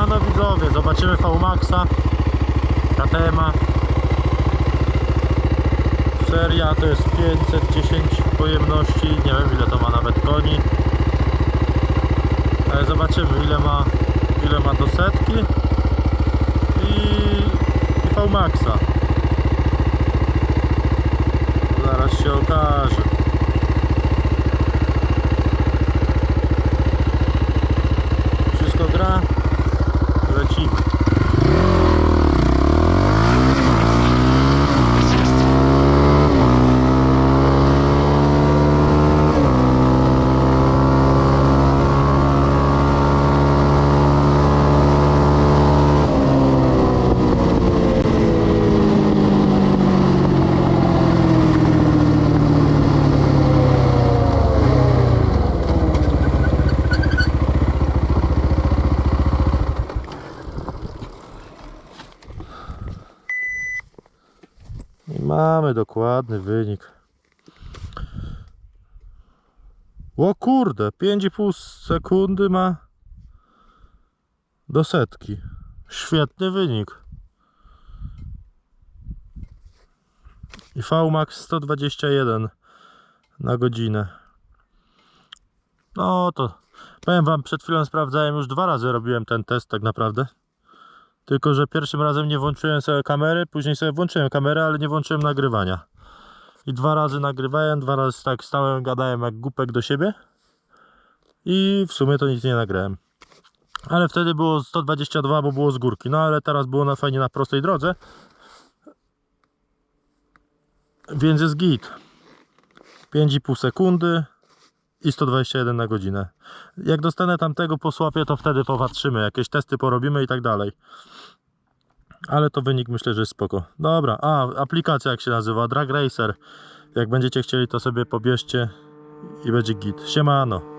Siemano widzowie, zobaczymy VMAXa. KTM-a Seria to jest 510 pojemności, nie wiem ile to ma nawet koni. Ale zobaczymy ile ma ile ma do setki. I, i VMAXa. Zaraz się okaże Mamy dokładny wynik. O kurde, 5,5 sekundy ma do setki. Świetny wynik. I VMAX 121 na godzinę. No to powiem wam, przed chwilą sprawdzałem, już dwa razy robiłem ten test tak naprawdę. Tylko, że pierwszym razem nie włączyłem sobie kamery, później sobie włączyłem kamerę, ale nie włączyłem nagrywania. I dwa razy nagrywałem, dwa razy tak stałem, gadałem jak głupek do siebie. I w sumie to nic nie nagrałem. Ale wtedy było 122, bo było z górki. No ale teraz było na fajnie na prostej drodze. Więc jest git. 5,5 sekundy i 121 na godzinę. Jak dostanę tamtego po słapie, to wtedy popatrzymy, jakieś testy porobimy i tak dalej. Ale to wynik myślę, że jest spoko. Dobra, a aplikacja jak się nazywa? Drag Racer. Jak będziecie chcieli, to sobie pobierzcie i będzie git. Siemano.